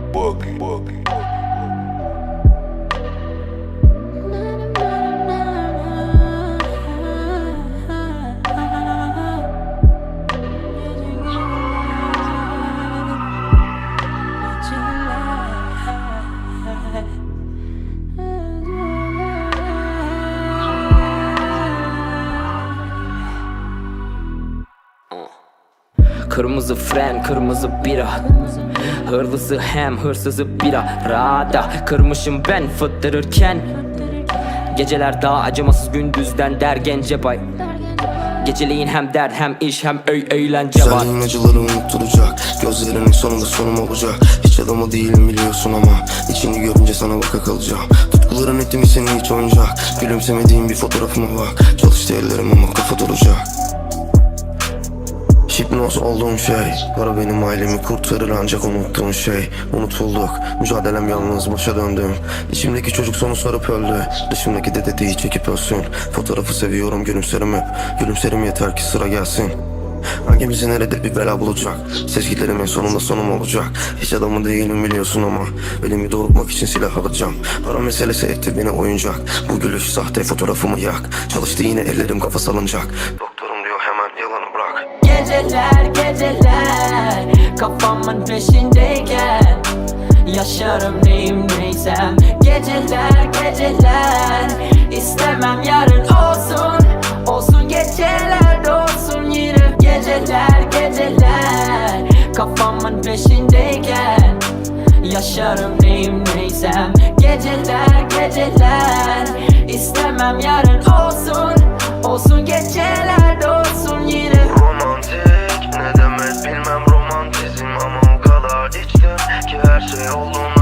bucket, bucket. Kırmızı fren, kırmızı bira. Hırlısı hem hırsızı bira. Rada kırmışım ben fıttırırken. Geceler daha acımasız gündüzden der gence bay. Geceliğin hem dert hem iş hem öy eğlence var. Güzelliğin acıları unutturacak. Gözlerinin sonunda sonum olacak. Hiç adamı değilim biliyorsun ama İçini görünce sana baka kalacağım. Tutkuların etimi seni hiç oyuncak Gülümsemediğin bir fotoğrafıma bak. Çalıştı ellerim ama Hipnoz olduğum şey Para benim ailemi kurtarır ancak unuttuğum şey. Unutulduk Mücadelem yalnız başa döndüm İçimdeki çocuk sonu sarıp öldü. Dışımdaki de çekip ölsün. Fotoğrafı seviyorum gülümserim hep. Gülümserim yeter ki sıra gelsin. Hangimizin nerede bir bela bulacak? Sezgilerimin sonunda sonum olacak. Hiç adamı değilim biliyorsun ama Elimi doğrultmak için silah alacağım. Para meselesi etti beni oyuncak. Bu gülüş sahte fotoğrafımı yak. Çalıştı yine ellerim kafa salınacak Geceler geceler. Kafamın peşindeyken Yaşarım neyim neysem. Geceler geceler istemem yarın olsun. Olsun geceler olsun yine Geceler geceler. Kafamın peşindeyken Yaşarım neyim neysem. Geceler geceler istemem yarın olsun ki her şey olduğunu